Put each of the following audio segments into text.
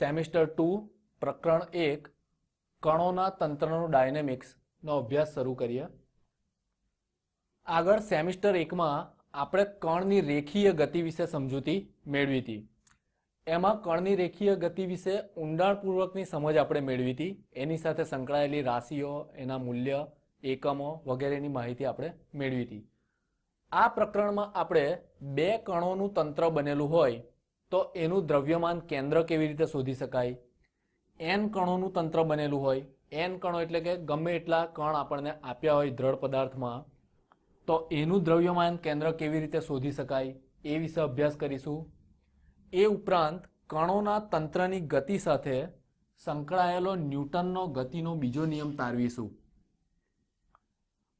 Semester two, પ્રકરણ એક, કણોના તંત્રનું ડાયનેમિક્સનો અભ્યાસ શરૂ કરીએ. આગળ સેમિસ્ટર એકમાં આપણે કણની રેખીય ગતિ વિશે સમજૂતી મેળવી હતી. એમાં કણની રેખીય ગતિ વિશે ઊંડાણપૂર્વકની સમજ આપણે મેળવી હતી. એની સાથે સંકળાયેલી રાશિઓ, એના મૂલ્ય, એકમો વગેરેની માહિતી આપણે મેળવી હતી. આ પ્રકરણમાં આપણે બે કણોનું તંત્ર બનેલું હોય તો એનું દ્રવ્યમાન કેન્દ્ર કેવી રીતે શોધી શકાય? એન કણોનું તંત્ર બનેલું હોય. એન કણો એટલે કે ગમે એટલા કણ આપણને આપ્યા હોય દ્રઢ પદાર્થમાં. તો એનું દ્રવ્યમાન કેન્દ્ર કેવી રીતે શોધી શકાય એ વિશે અભ્યાસ કરીશું. એ ઉપરાંત કણોના તંત્રની ગતિ સાથે સંકળાયેલો ન્યૂટનનો ગતિનો બીજો નિયમ તારવીશું.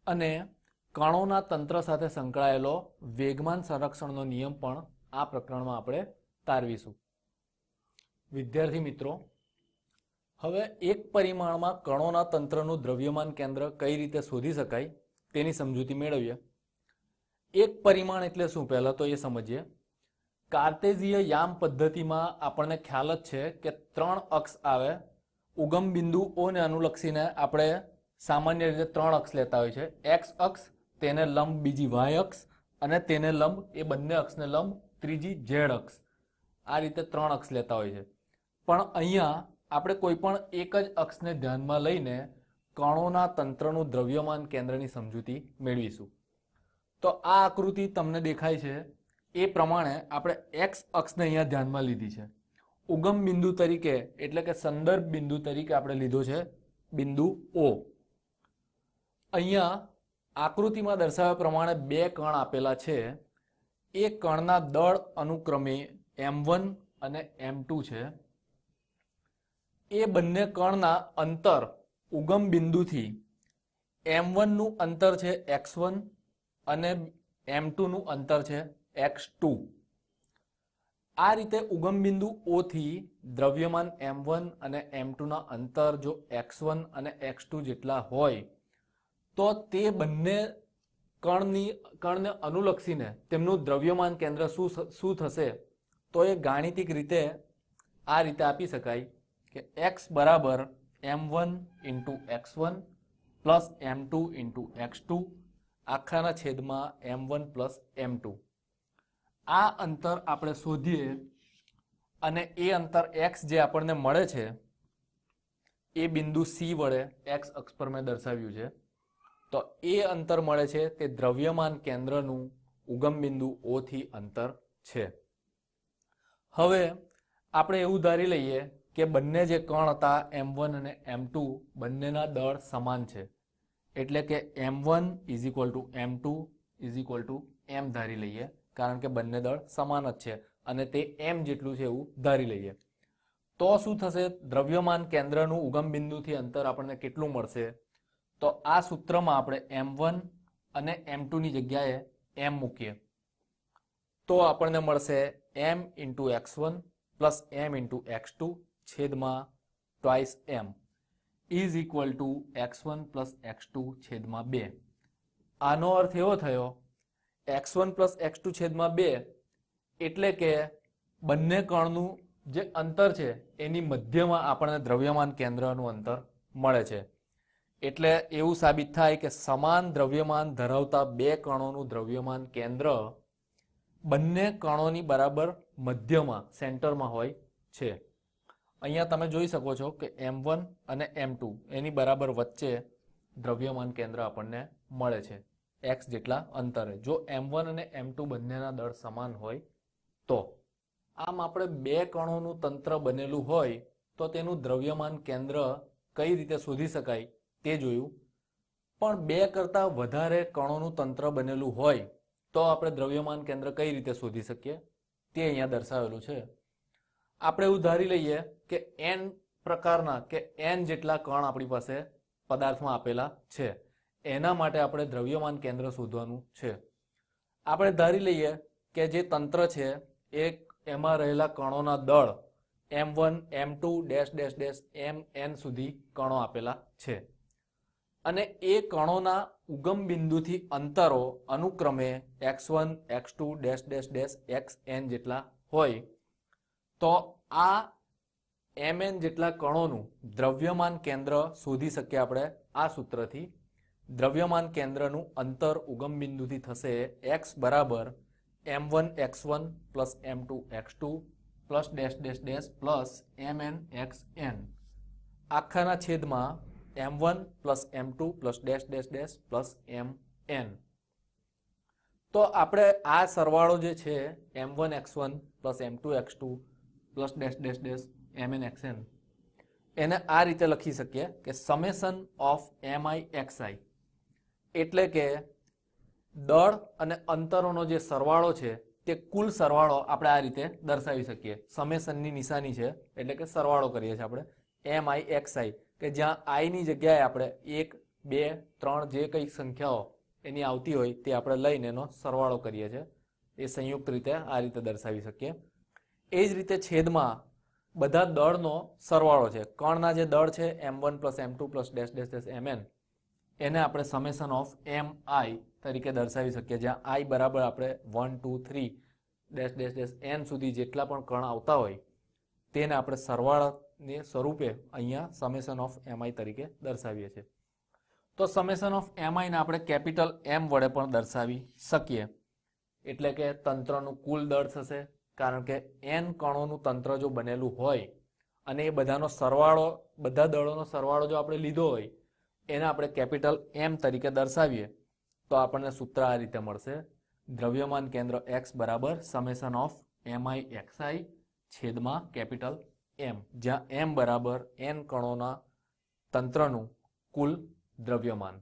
અને કણોના તંત્ર સાથે સંકળાયેલો વેગમાન સંરક્ષણનો નિયમ પણ આ પ્રકરણમાં આપણે તારવીશું. વિદ્યાર્થી મિત્રો, હવે એક પરિમાણમાં કણોના તંત્રનું દ્રવ્યમાન કેન્દ્ર કઈ રીતે શોધી શકાય તેની સમજૂતી મેળવીએ. એક પરિમાણ એટલે શું? પહેલાં તો એ સમજીએ. કાર્તેઝીય યામ પદ્ધતિમાં આપણને ખ્યાલ જ છે કે ત્રણ અક્ષ આવે. ઉગમ બિંદુઓને અનુલક્ષીને આપણે સામાન્ય રીતે ત્રણ અક્ષ લેતા હોય છે. એક્સ અક્ષ, તેને લંબ બીજી વાય અક્ષ અને તેને લંબ એ બંને અક્ષને લંબ ત્રીજી ઝેડ અક્ષ. આ રીતે ત્રણ અક્ષ લેતા હોય છે. પણ અહીંયા આપણે કોઈ પણ એક જ અક્ષને ધ્યાનમાં લઈને કણોના તંત્રનું દ્રવ્યમાન કેન્દ્રની સમજૂતી મેળવીશું. તો આ આકૃતિ તમને દેખાય છે. એ પ્રમાણે આપણે એક્સ અક્ષને અહીંયા ધ્યાનમાં લીધી છે. ઉગમ બિંદુ તરીકે, એટલે કે સંદર્ભ બિંદુ તરીકે આપણે લીધો છે બિંદુ ઓ અહીંયા આકૃતિમાં દર્શાવ્યા પ્રમાણે બે કણ આપેલા છે. એ કણના દળ અનુક્રમે એમ વન અને એમ ટુ છે. એ બંને કણના અંતર ઉગમ બિંદુથી એમ વનનું અંતર છે એક્સ વન અને એમ ટુનું અંતર છે એક્સ ટુ આ રીતે ઉગમ બિંદુ ઓથી દ્રવ્યમાન એમ વન અને એમ ટુના અંતર જો એક્સ વન અને એક્સ ટુ જેટલા હોય, તો તે બંને કણની, કણને અનુલક્ષીને તેમનું દ્રવ્યમાન કેન્દ્ર શું શું થશે? તો એ ગાણિતિક રીતે આ રીતે આપી શકાય કે એક્સ બરાબર M one into X one plus M two into X two આખાના છેદમાં M one plus M two આ અંતર આપણે શોધીએ અને એ અંતર એક્સ જે આપણને મળે છે, એ બિંદુ સી વડે એક્સ અક્ષ પર મેં દર્શાવ્યું છે. તો એ અંતર મળે છે તે દ્રવ્યમાન કેન્દ્રનું ઉગમ બિંદુ ઓથી અંતર છે. હવે આપણે એવું ધારી લઈએ કે બંને જે કણ હતા એમ વન અને એમ ટુ બંનેના દળ સમાન છે. એટલે કે M one is equal to M two is equal to M ધારી લઈએ, કારણ કે બંને દળ સમાન જ છે. અને તે એમ જેટલું છે એવું ધારી લઈએ. તો શું થશે? દ્રવ્યમાન કેન્દ્રનું ઉગમ બિંદુથી અંતર આપણને કેટલું મળશે? તો આ સૂત્રમાં આપણે એમ વન અને એમ ટુની જગ્યાએ એમ મૂકીએ. તો આપણને મળશે M into X one plus M into X two છેદમાં twice M is equal to X one plus X two છેદમાં બે. આનો અર્થ એવો થયો X one plus X two છેદમાં બે એટલે કે બંને કણનું જે અંતર છે, એની મધ્યમાં આપણને દ્રવ્યમાન કેન્દ્રનું અંતર મળે છે. એટલે એવું સાબિત થાય કે સમાન દ્રવ્યમાન ધરાવતા બે કણોનું દ્રવ્યમાન કેન્દ્ર બંને કણોની બરાબર મધ્યમાં, સેન્ટરમાં હોય છે. અહીંયા તમે જોઈ શકો છો કે એમ અને એમ એની બરાબર વચ્ચે દ્રવ્યમાન કેન્દ્ર આપણને મળે છે. એક્સ જેટલા અંતરે. જો એમ અને એમ બંનેના દળ સમાન હોય તો. આમ આપણે બે કણોનું તંત્ર બનેલું હોય તો તેનું દ્રવ્યમાન કેન્દ્ર કઈ રીતે શોધી શકાય તે જોયું. પણ બે કરતાં વધારે કણોનું તંત્ર બનેલું હોય તો આપણે દ્રવ્યમાન કેન્દ્ર કઈ રીતે શોધી શકીએ? તે અહીંયા દર્શાવેલું છે. આપણે એવું ધારી લઈએ કે એન પ્રકારના કે એન જેટલા કણ આપણી પાસે પદાર્થમાં આપેલા છે. એના માટે આપણે દ્રવ્યમાન કેન્દ્ર શોધવાનું છે. આપણે ધારી લઈએ કે જે તંત્ર છે, એ એમાં રહેલા કણોના દળ M one M two dash dash dash M N સુધી કણો આપેલા છે. અને એ કણોના ઉગમ બિંદુથી અંતરો અનુક્રમે X one, X two, dash dash dash, X, N જેટલા હોય. તો આ એમ, એન જેટલા કણોનું દ્રવ્યમાન કેન્દ્ર શોધી શકીએ આપણે આ સૂત્રથી. દ્રવ્યમાન કેન્દ્રનું અંતર ઉગમ બિંદુથી થશે એક્સ બરાબર M one, X one plus M two, X two plus dash dash dash plus M, N, X, N. આખાના છેદમાં M one plus M two plus dash dash dash plus M N તો આપણે આ સરવાળો જે છે M one X one plus M two X two plus dash dash dash M X N એને આ રીતે લખી શકીએ કે સમેશન ઓફ એમ આઈ એટલે કે દળ અને અંતરોનો જે સરવાળો છે, તે કુલ સરવાળો આપણે આ રીતે દર્શાવી શકીએ. સમેશનની નિશાની છે, એટલે કે સરવાળો કરીએ છીએ આપણે. એમ આઈ એક્સ આઈ કે જ્યાં આઈની જગ્યાએ આપણે એક, બે, ત્રણ જે કંઈ સંખ્યાઓ એની આવતી હોય તે આપણે લઈને એનો સરવાળો કરીએ છીએ. એ સંયુક્ત રીતે આ રીતે દર્શાવી શકીએ. એ જ રીતે છેદમાં બધા દળનો સરવાળો છે. કણના જે દળ છે M one plus M two plus dash dash dash M N એને આપણે સમેશન ઓફ એમ આઈ તરીકે દર્શાવી શકીએ. જ્યાં આઈ બરાબર આપણે one two three dash dash dash N સુધી જેટલા પણ કણ આવતા હોય, તેને આપણે સરવાળાને સ્વરૂપે અહીંયા સમેશન ઓફ એમઆઈ તરીકે દર્શાવીએ છીએ. તો સમેશન ઓફ એમઆઈને આપણે કેપિટલ એમ વડે પણ દર્શાવી શકીએ. એટલે કે તંત્રનું કુલ દળ થશે, કારણ કે એન કણોનું તંત્ર જો બનેલું હોય, અને એ બધાનો સરવાળો, બધા દળોનો સરવાળો જો આપણે લીધો હોય, એને આપણે કેપિટલ એમ તરીકે દર્શાવીએ. તો આપણને સૂત્ર આ રીતે મળશે. દ્રવ્યમાન કેન્દ્ર એક્સ બરાબર summation of M I X I X I છેદમાં કેપિટલ એમ જ્યાં એમ બરાબર એન કણોના તંત્રનું કુલ દ્રવ્યમાન.